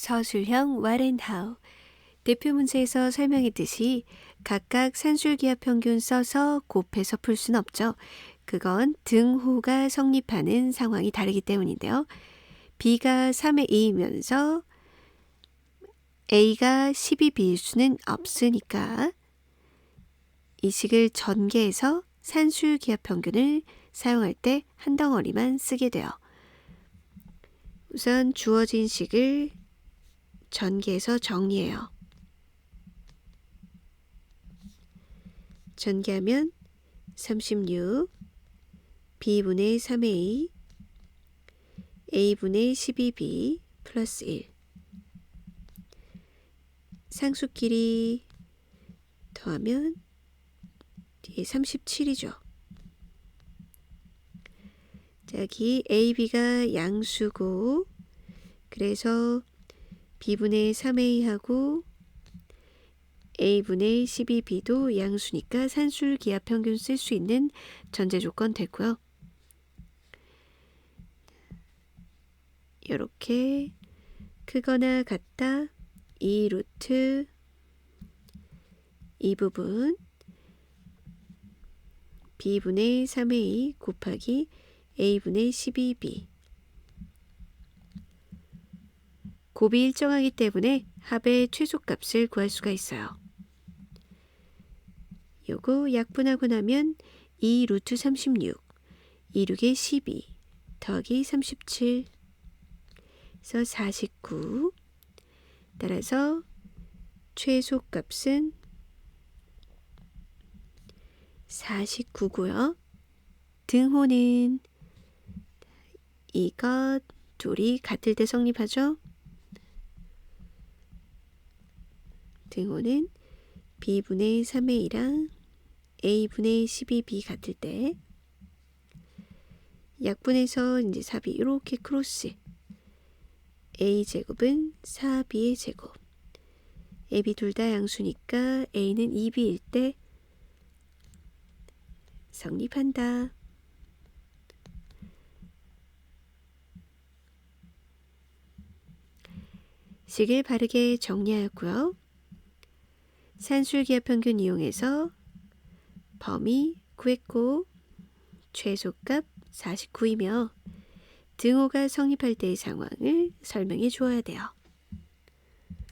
서술형 와렌하우 대표 문제에서 설명했듯이 각각 산술기압 평균 써서 곱해서 풀 순 없죠. 그건 등호가 성립하는 상황이 다르기 때문인데요. B가 3의 2이면서 A가 12B일 수는 없으니까 이 식을 전개해서 산술 기압 평균을 사용할 때 한 덩어리만 쓰게 돼요. 우선 주어진 식을 전개해서 정리해요. 전개하면 36 b분의 3a a분의 12b 플러스 1 상수끼리 더하면 뒤에 37이죠. 자, 여기 a, b가 양수고 그래서 b분의 3a하고 a분의 12b도 양수니까 산술 기압 평균 쓸 수 있는 전제 조건 됐고요. 이렇게 크거나 같다 이 루트 이 부분 b분의 3a 곱하기 a분의 12b 곱이 일정하기 때문에 합의 최소값을 구할 수가 있어요. 요거 약분하고 나면 2 루트 36, 2 6에 12, 더하기 37, 그래서 49. 따라서 최소값은 49고요. 등호는 이것 둘이 같을 때 성립하죠. 등호는 b분의 3a랑 a분의 12b 같을 때 약분해서 이제 삽이 이렇게 크로스 a제곱은 4b의 제곱 ab 둘 다 양수니까 a는 2b일 때 성립한다. 식을 바르게 정리하고요. 산술기압 평균 이용해서 범위 구했고 최소값 49이며 등호가 성립할 때의 상황을 설명해 주어야 돼요.